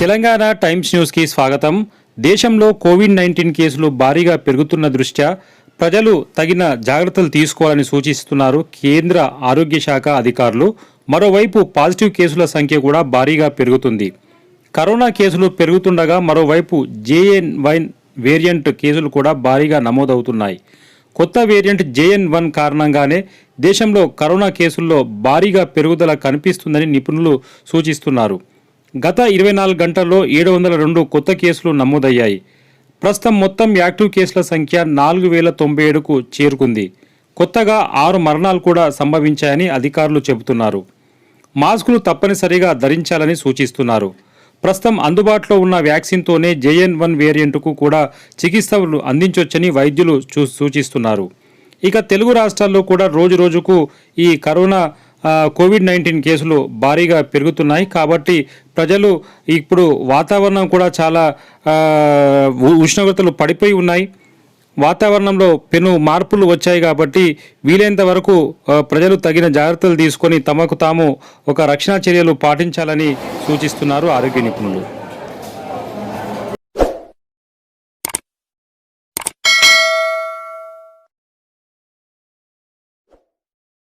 Telangana times న్యూస్కి స్వాగతం. దేశంలో కోవిడ్ నైన్టీన్ కేసులు భారీగా పెరుగుతున్న దృష్ట్యా ప్రజలు తగిన జాగ్రత్తలు తీసుకోవాలని సూచిస్తున్నారు కేంద్ర ఆరోగ్య శాఖ అధికారులు. మరోవైపు పాజిటివ్ కేసుల సంఖ్య కూడా భారీగా పెరుగుతుంది. కరోనా కేసులు పెరుగుతుండగా మరోవైపు జేఎన్ వైన్ వేరియంట్ కేసులు కూడా భారీగా నమోదవుతున్నాయి. కొత్త వేరియంట్ జేఎన్ వన్ కారణంగానే దేశంలో కరోనా కేసుల్లో భారీగా పెరుగుదల కనిపిస్తుందని నిపుణులు సూచిస్తున్నారు. గత ఇరవై నాలుగు గంటల్లో ఏడు వందల రెండు కొత్త కేసులు నమోదయ్యాయి. ప్రస్తుతం మొత్తం యాక్టివ్ కేసుల సంఖ్య నాలుగు వేల తొంభై ఏడుకు చేరుకుంది. కొత్తగా ఆరు మరణాలు కూడా సంభవించాయని అధికారులు చెబుతున్నారు. మాస్కులు తప్పనిసరిగా ధరించాలని సూచిస్తున్నారు. ప్రస్తుతం అందుబాటులో ఉన్న వ్యాక్సిన్తోనే జేఎన్ వన్ వేరియంట్కు కూడా చికిత్సలు అందించవచ్చని వైద్యులు చూ సూచిస్తున్నారు. ఇక తెలుగు రాష్ట్రాల్లో కూడా రోజు రోజుకు ఈ కరోనా కోవిడ్ నైన్టీన్ కేసులు భారీగా పెరుగుతున్నాయి. కాబట్టి ప్రజలు ఇప్పుడు వాతావరణం కూడా చాలా ఉ- ఉష్ణోగ్రతలు పడిపోయి ఉన్నాయి. వాతావరణంలో పెను మార్పులు వచ్చాయి కాబట్టి వీలైనంత వరకు ప్రజలు తగిన జాగ్రత్తలు తీసుకొని తమకు తాము ఒక రక్షణ చర్యలు పాటించాలని సూచిస్తున్నారు ఆరోగ్య నిపుణులు.